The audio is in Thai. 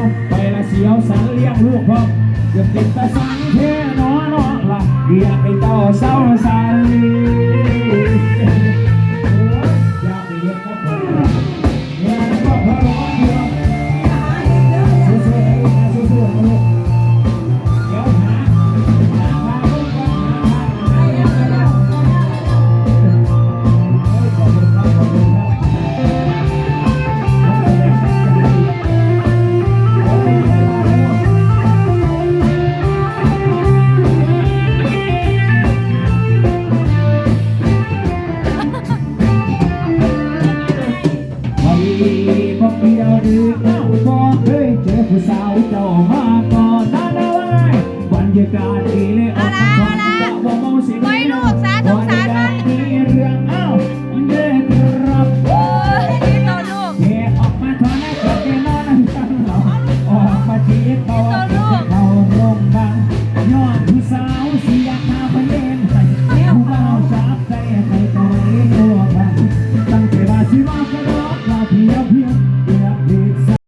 ยวไปละเสียวสันเลี้ยงลูกพ่อจะเป็นตาสังเทน้อน้องละเรียกเป็นเต่าเศร้าสัน เข้าฟองเฮ้ยเจอผู้สาวเจ้ามาก่อนนะนะเว้ยบรรยากาศดีเลยเอาะไว้ลูกสาสาธุมีเรื่อเด็กรับโอ้ออกมาตอนแรกจะนอนออกมาชี้ตัวลูก